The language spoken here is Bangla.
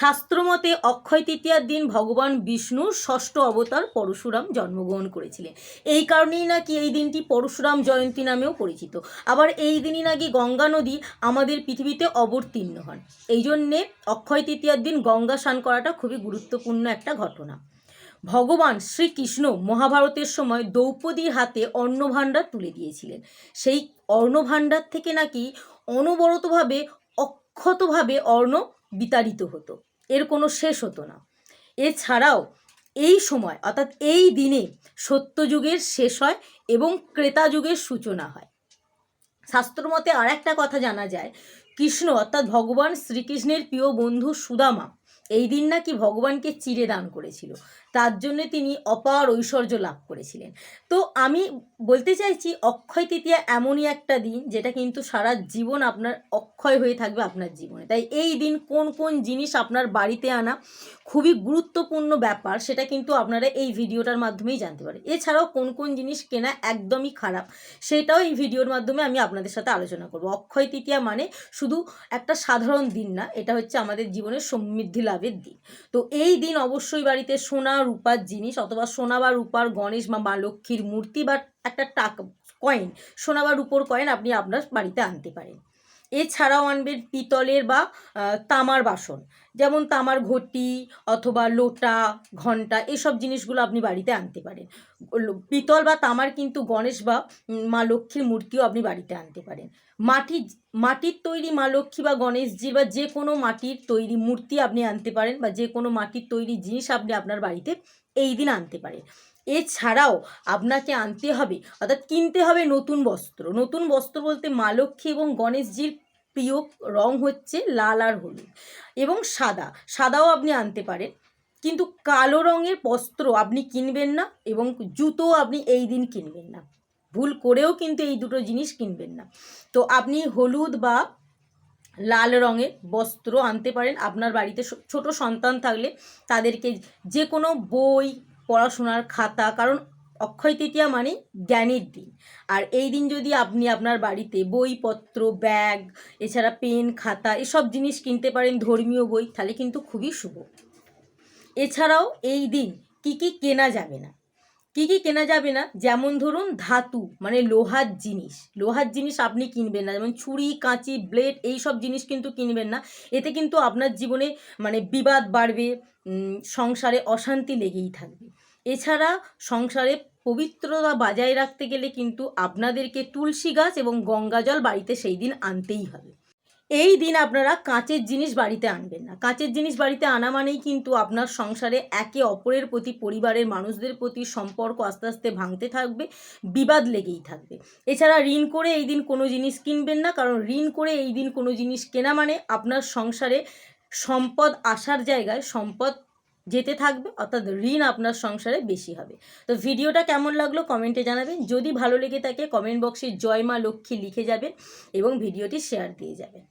শাস্ত্রমতে অক্ষয় তৃতীয়ার দিন ভগবান বিষ্ণুর ষষ্ঠ অবতার পরশুরাম জন্মগ্রহণ করেছিলেন। এই কারণেই নাকি এই দিনটি পরশুরাম জয়ন্তী নামেও পরিচিত। আবার এই দিনই নাকি গঙ্গা নদী আমাদের পৃথিবীতে অবতীর্ণ হন। এই জন্যে অক্ষয় তৃতীয়ার দিন গঙ্গা স্নান করাটা খুবই গুরুত্বপূর্ণ একটা ঘটনা। ভগবান শ্রীকৃষ্ণ মহাভারতের সময় দ্রৌপদীর হাতে অন্নভাণ্ডার তুলে দিয়েছিলেন। সেই অর্ণভাণ্ডার থেকে নাকি অনবরতভাবে, অক্ষতভাবে অর্ণ বিতাড়িত হতো। এর কোনো শেষ হতো না। এছাড়াও এই সময়, অর্থাৎ এই দিনে সত্যযুগের শেষ হয় এবং ক্রেতা যুগের সূচনা হয়। শাস্ত্রমতে আর একটা কথা জানা যায়, কৃষ্ণ অর্থাৎ ভগবান শ্রীকৃষ্ণের প্রিয় বন্ধু সুদামা এই দিন নাকি ভগবানকে চিরে দান করেছিল। তার জন্য তিনি অপার ঐশ্বর্য লাভ করেছিলেন। তো আমি বলতে চাইছি, অক্ষয় তৃতীয়া এমনই একটা দিন, যেটা কিন্তু সারা জীবন আপনার অক্ষয় হয়ে থাকবে আপনার জীবনে। তাই এই দিন কোন কোন জিনিস আপনার বাড়িতে আনা খুবই গুরুত্বপূর্ণ ব্যাপার, সেটা কিন্তু আপনারা এই ভিডিওটার মাধ্যমেই জানতে পারেন এছাড়াও কোন কোন জিনিস কেনা একদমই খারাপ, সেটাও এই ভিডিওর মাধ্যমে আমি আপনাদের সাথে আলোচনা করব। অক্ষয় তৃতীয়া মানে শুধু একটা সাধারণ দিন না, এটা হচ্ছে আমাদের জীবনের সমৃদ্ধি লাভের দিন। তো এই দিন অবশ্যই বাড়িতে সোনা, রূপার জিনিস অথবা সোনা বা রূপার গণেশ বা মা লক্ষ্মীর মূর্তি বা একটা টাক কয়েন সোনা বা রূপোর কয়েন আপনি আপনার বাড়িতে আনতে পারেন। এছাড়াও আনবেন পিতলের বা তামার বাসন। যেমন তামার ঘটি অথবা লোটা, ঘণ্টা, এসব জিনিসগুলো আপনি বাড়িতে আনতে পারেন। পিতল বা তামার কিন্তু গণেশ বা মা লক্ষ্মীর মূর্তিও আপনি বাড়িতে আনতে পারেন। মাটি, মাটির তৈরি মা লক্ষ্মী বা গণেশজির বা যে কোনো মাটির তৈরি মূর্তি আপনি আনতে পারেন বা যে কোনো মাটির তৈরি জিনিস আপনি আপনার বাড়িতে এই দিন আনতে পারেন। এছাড়াও আপনাকে আনতে হবে, অর্থাৎ কিনতে হবে নতুন বস্ত্র। নতুন বস্ত্র বলতে মা লক্ষ্মী এবং গণেশজির প্রিয় রং হচ্ছে লাল আর হলুদ এবং সাদা। সাদাও আপনি আনতে পারেন। কিন্তু কালো রঙের বস্ত্র আপনি কিনবেন না এবং জুতো আপনি এই দিন কিনবেন না। ভুল করেও কিন্তু এই দুটো জিনিস কিনবেন না। তো আপনি হলুদ বা লাল রঙের বস্ত্র আনতে পারেন। আপনার বাড়িতে ছোট সন্তান থাকলে তাদেরকে যে কোনো বই পড়াশোনার খাতা, কারণ অক্ষয় তৃতীয়া মানে জ্ঞানের দিন। আর এই দিন যদি আপনি আপনার বাড়িতে বইপত্র, ব্যাগ, এছাড়া পেন, খাতা, এসব জিনিস কিনতে পারেন, ধর্মীয় বই, তাহলে কিন্তু খুবই শুভ। এছাড়াও এই দিন কি কি কেনা যাবে না? কি কি কেনা যাবে না? যেমন ধরুন ধাতু মানে লোহার জিনিস। লোহার জিনিস আপনি কিনবেন না। যেমন ছুরি, কাঁচি ব্লেড এই সব জিনিস কিন্তু কিনবেন না। এতে কিন্তু আপনার জীবনে মানে বিবাদ বাড়বে সংসারে অশান্তি লেগেই থাকবে। এছাড়া সংসারে পবিত্রতা বজায় রাখতে গেলে কিন্তু আপনাদেরকে তুলসী গাছ এবং গঙ্গা জল বাড়িতে সেই দিন আনতেই হবে। এই দিন আপনারা কাঁচের জিনিস বাড়িতে আনবেন না। কাঁচের জিনিস বাড়িতে আনা মানেই কিন্তু আপনার সংসারে একে অপরের প্রতি, পরিবারের মানুষদের প্রতি সম্পর্ক আস্তে আস্তে ভাঙতে থাকবে, বিবাদ লেগেই থাকবে। এছাড়া ঋণ করে এই দিন কোনো জিনিস কিনবেন না, কারণ ঋণ করে এই দিন কোনো জিনিস কেনা মানে আপনার সংসারে সম্পদ আসার জায়গায় সম্পদ যেতে থাকবে, অর্থাৎ ঋণ আপনার সংসারে বেশি হবে। তো ভিডিওটা কেমন লাগল কমেন্টে জানাবেন। যদি ভালো লেগে থাকে, কমেন্ট বক্সে জয় মা লক্ষ্মী লিখে যাবেন এবং ভিডিওটি শেয়ার দিয়ে যাবেন।